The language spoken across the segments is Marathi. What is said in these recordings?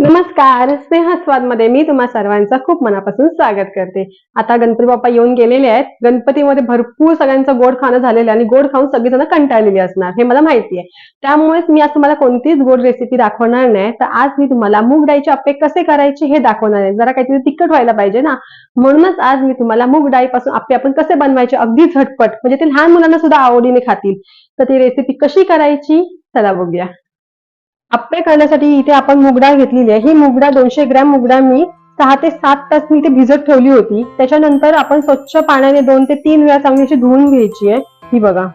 नमस्कार स्नेहस्वादमध्ये मी तुम्हा सर्वांचं खूप मनापासून स्वागत करते. आता गणपती बाप्पा येऊन गेलेले आहेत. गणपतीमध्ये भरपूर सगळ्यांचं गोड खाणं झालेलं आहे आणि गोड खाऊन सगळीजण कंटाळलेली असणार हे मला माहिती आहे. त्यामुळेच मी आज तुम्हाला कोणतीच गोड रेसिपी दाखवणार नाही. तर आज मी तुम्हाला मूग डाळीचे अप्पे कसे करायचे हे दाखवणार आहे. जरा काहीतरी तिखट व्हायला पाहिजे ना. म्हणूनच आज मी तुम्हाला मूग डाळीपासून अप्पे आपण कसे बनवायचे अगदी झटपट म्हणजे ते लहान मुलांना सुद्धा आवडीने खातील. तर ती रेसिपी कशी करायची? चला बघूया. अप्पे करण्यासाठी इथे आपण मुगडाळ घेतलेली आहे. ही मुगडाळ दोनशे ग्रॅम मुगडाळ मी सहा ते सात तास मी इथे भिजत ठेवली होती. त्याच्यानंतर आपण स्वच्छ पाण्याने दोन ते तीन वेळा चांगली अशी धुवून घ्यायची आहे. ही बघा.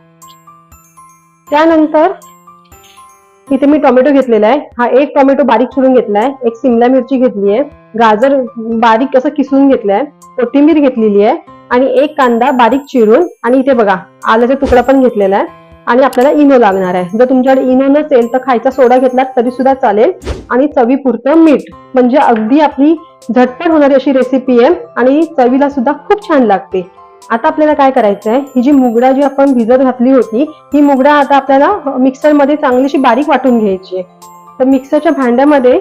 त्यानंतर इथे मी टोमॅटो घेतलेला आहे. हा एक टोमॅटो बारीक चिरून घेतलाय एक सिमला मिरची घेतली आहे. गाजर बारीक असं किसून घेतलाय. कोथिंबीर घेतलेली आहे. आणि एक कांदा बारीक चिरून आणि इथे बघा आल्याचा तुकडा पण घेतलेला आहे. आणि आपल्याला इनो लागणार आहे. जर तुमच्याकडे इनो नसेल तर खायचा सोडा घेतलात तरी सुद्धा चालेल. आणि चवीपुरतं मीठ. म्हणजे अगदी आपली झटपट होणारी अशी रेसिपी आहे आणि चवीला सुद्धा खूप छान लागते. आता आपल्याला काय करायचं आहे? ही जी मुगडा जी आपण भिजत घातली होती ही मुगडा आता आपल्याला मिक्सरमध्ये चांगलीशी बारीक वाटून घ्यायची आहे. तर मिक्सरच्या भांड्यामध्ये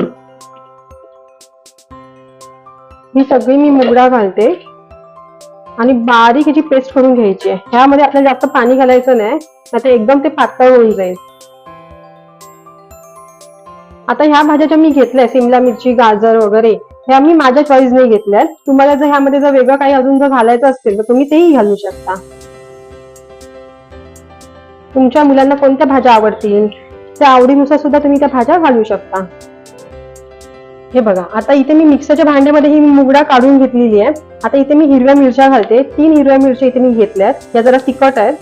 ही सगळी मी मुगडा घालते. आणि बारीक याची पेस्ट करून घ्यायची आहे. ह्यामध्ये आपल्याला जास्त पाणी घालायचं नाही तर एकदम ते पातळ होऊन जाईल. आता ह्या भाज्या ज्या मी घेतल्या सिमला मिरची गाजर वगैरे ह्या मी माझ्या चॉईसने घेतल्या तुम्हाला जर ह्यामध्ये जर वेगळं काही अजून जर घालायचं असेल तर तुम्ही तेही घालू शकता. तुमच्या मुलांना कोणत्या भाज्या आवडतील? त्या आवडीनुसार सुद्धा तुम्ही त्या भाज्या घालू शकता. हे बघा आता इथे मी मिक्सरच्या भांड्यामध्ये ही मुगडा काढून घेतलेली आहे. आता इथे मी हिरव्या मिरच्या घालते. तीन हिरव्या मिरच्या इथे मी घेतल्यात या जरा तिखट आहेत.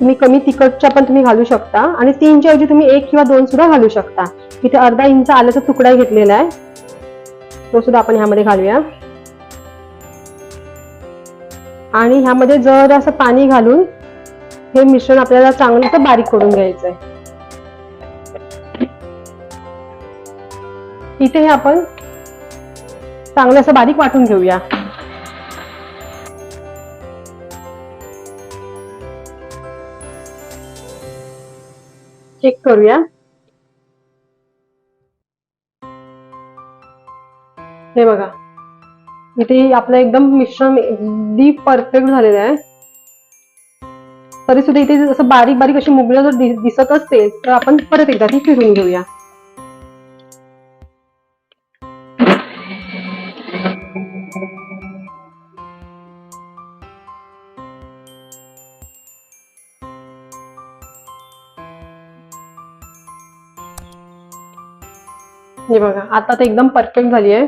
तुम्ही कमी तिखटच्या पण तुम्ही घालू शकता. आणि तीनच्या ऐवजी तुम्ही एक किंवा दोन सुद्धा घालू शकता. इथे अर्धा इंच आल्याचा तुकडा घेतलेला आहे. तो सुद्धा आपण ह्यामध्ये घालूया. आणि ह्यामध्ये जर असं पाणी घालून हे मिश्रण आपल्याला चांगलं बारीक करून घ्यायचं आहे इथे हे आपण चांगलं असं बारीक वाटून घेऊया. चेक करूया. हे बघा. इथे आपलं एकदम मिश्रण अगदी परफेक्ट झालेलं आहे. तरी सुद्धा इथे असं बारीक बारीक अशी मुगलं जर दिसत असेल तर आपण परत एकदा ती फिरून घेऊया. हे बघा आता तर एकदम परफेक्ट झाली आहे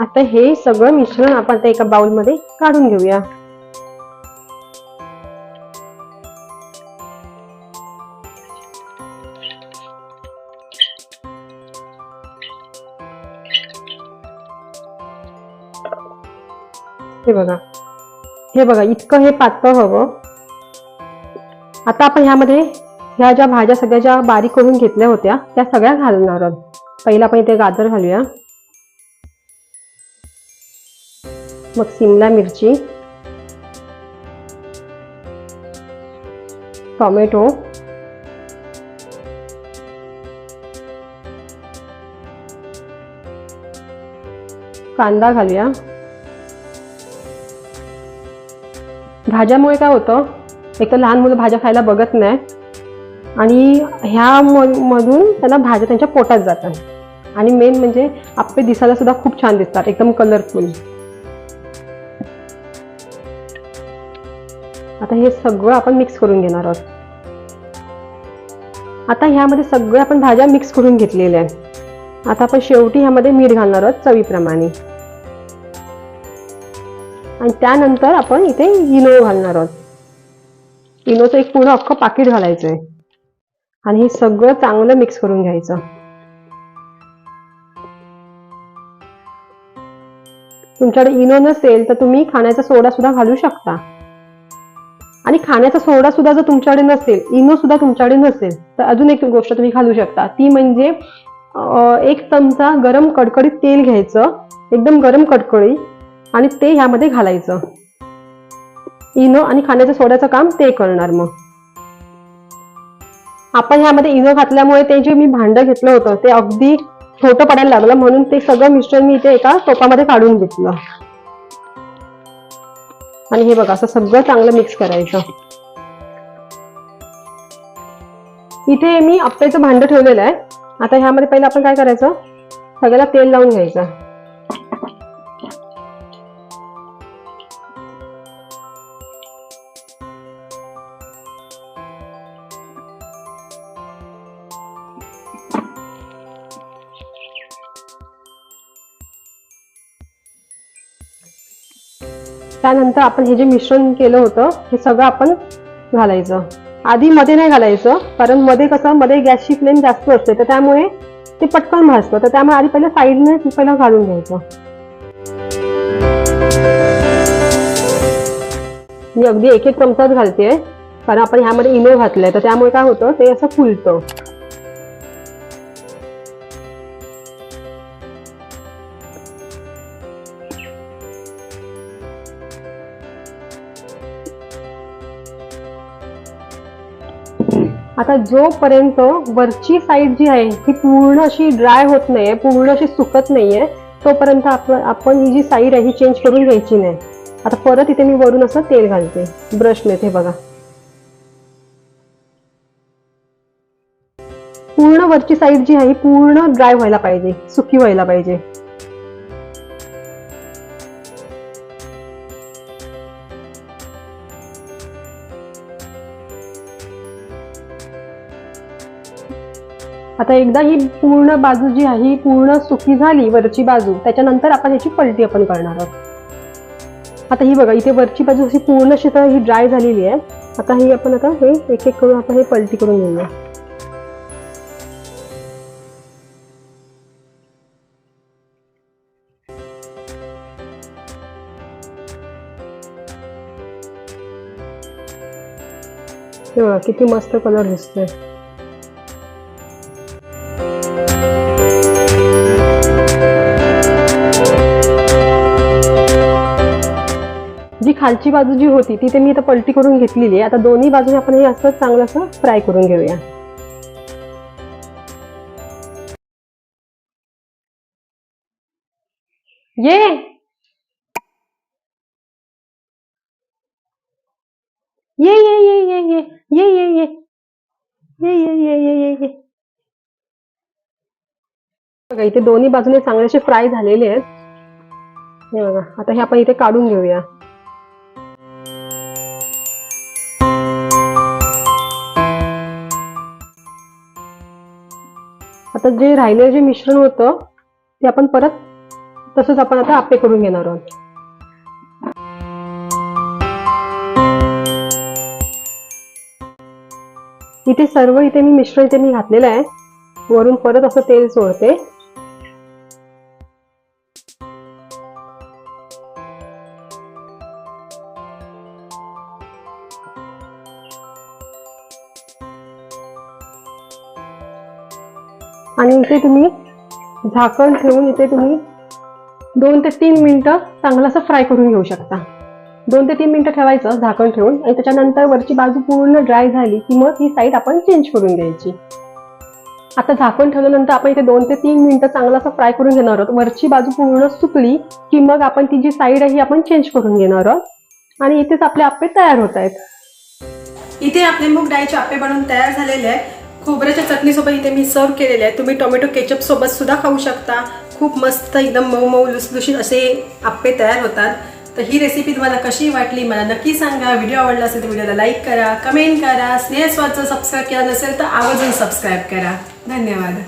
आता हे सगळं मिश्रण आपण आता एका बाउलमध्ये काढून घेऊया. हे बघा. हे बघा इतकं हे पातळ हवं. आता आपण ह्यामध्ये ह्या ज्या भाज्या सगळ्या ज्या बारीक करून घेतल्या होत्या त्या सगळ्या घालणार आहोत. पहिला आपण इथे गाजर घालूया. मग सिमला मिरची टोमॅटो कांदा घालूया. भाज्यामुळे काय होतं एक तर लहान मुलं भाज्या खायला बघत नाही आणि ह्या मधून त्यांना भाज्या त्यांच्या पोटात जातात. आणि मेन म्हणजे आपले दिसायला सुद्धा खूप छान दिसतात एकदम कलरफुल आता हे सगळं आपण मिक्स करून घेणार आहोत. आता ह्यामध्ये सगळ्या आपण भाज्या मिक्स करून घेतलेल्या आहेत. आता आपण शेवटी ह्यामध्ये मीठ घालणार आहोत चवीप्रमाणे. आणि त्यानंतर आपण इथे इनो घालणार आहोत. इनोचं एक पूर्ण अख्खं पाकिट घालायचं आहे आणि हे सगळं चांगलं मिक्स करून घ्यायचं. तुमच्याकडे इनो नसेल तर तुम्ही खाण्याचा सोडा सुद्धा घालू शकता. आणि खाण्याचा सोडा सुद्धा जर तुमच्याकडे नसेल इनो सुद्धा तुमच्याकडे नसेल तर अजून एक गोष्ट तुम्ही घालू शकता. ती म्हणजे एक चमचा गरम कडकडीत तेल घ्यायचं एकदम गरम कडकडी आणि ते ह्यामध्ये घालायचं. इनो आणि खाण्याच्या सोड्याचं काम ते करणार मग. आपण ह्यामध्ये इनो घातल्यामुळे ते जे मी भांडं घेतलं होतं ते अगदी छोटं पडायला लागलं. म्हणून ते सगळं मिश्रण मी इथे एका टोपामध्ये काढून घेतलं. आणि हे बघा असं सगळं चांगलं मिक्स करायचं. इथे मी आप्प्याचं भांड ठेवलेलं आहे. आता ह्यामध्ये पहिलं आपण काय करायचं? सगळ्याला तेल लावून घ्यायचं. त्यानंतर आपण हे जे मिश्रण केलं होतं हे सगळं आपण घालायचं. आधी मध्ये नाही घालायचं कारण मध्ये कसं मध्ये गॅसची फ्लेम जास्त असते तर त्यामुळे ते पटकन भाजतं. तर त्यामुळे आधी पहिलं साईडने पहिलं घालून घ्यायचं. मी अगदी एक एक चमचाच घालते कारण आपण ह्यामध्ये इनो घातलंय तर त्यामुळे काय होतं ते असं फुलतं. आता जोपर्यंत वरची साईड जी आहे ती पूर्ण अशी ड्राय होत नाहीये पूर्ण अशी सुकत नाहीये तोपर्यंत आपण आपण ही जी साईड आहे ही चेंज करून घ्यायची नाही. आता परत इथे मी वरून असं तेल घालते ब्रशने ते बघा. पूर्ण वरची साईड जी आहे ही पूर्ण ड्राय व्हायला पाहिजे सुकी व्हायला पाहिजे. आता एकदा ही पूर्ण बाजू जी आहे ही पूर्ण सुकी झाली वरची बाजू त्याच्यानंतर आपण याची पलटी आपण करणार आहोत. आता ही बघा इथे वरची बाजू अशी पूर्ण अशी ही ड्राय झालेली आहे. आता ही आपण आता हे एक एक करून आपण हे पलटी करून घेऊया. किती मस्त कलर दिसतोय. खालची बाजू जी होती ती ते मी आता पलटी करून घेतलेली आहे आता दोन्ही बाजूने आपण हे असंच चांगलं असं फ्राय करून घेऊया ये ये ये ये ये ये ये ये ये ये ये ये ये ये ये बघा इथे दोन्ही बाजूने चांगलेसे फ्राय झालेले आहेत हे बघा आता हे आपण इथे काढून घेऊया आता जे राहिलेलं जे मिश्रण होतं ते आपण परत तसंच आपण आता आपे करून घेणार आहोत. इथे सर्व इथे मी मिश्रण इथे मी घातलेलं आहे. वरून परत असं तेल सोडते. आणि इथे तुम्ही झाकण ठेवून इथे तुम्ही दोन ते तीन मिनिटं चांगलं असं फ्राय करून घेऊ शकता. दोन ते तीन मिनटं ठेवायचं झाकण ठेवून आणि त्याच्यानंतर वरची बाजू पूर्ण ड्राय झाली की मग ही साईड आपण चेंज करून घ्यायची. आता झाकण ठेवल्यानंतर आपण इथे दोन ते तीन मिनटं चांगलं असं फ्राय करून घेणार आहोत. वरची बाजू पूर्ण सुकली की मग आपण ती जी साईड आहे ही आपण चेंज करून घेणार आहोत. आणि इथेच आपले आप्पे तयार होत आहेत. इथे आपले मूग डाळीचे आप्पे बनवून तयार झालेले आहेत. खोबऱ्याच्या चटणीसोबत इथे मी सर्व केलेले आहे. तुम्ही टोमॅटो केचपसोबत सुद्धा खाऊ शकता. खूप मस्त एकदम मऊ मऊ लुसलुशीत असे आप्पे तयार होतात. तर ही रेसिपी तुम्हाला कशी वाटली मला नक्की सांगा. व्हिडिओ आवडला असेल तर व्हिडिओला लाईक करा कमेंट करा. स्नेहस्वाचं सबस्क्राईब केला नसेल तर आवर्जून सबस्क्राईब करा. धन्यवाद.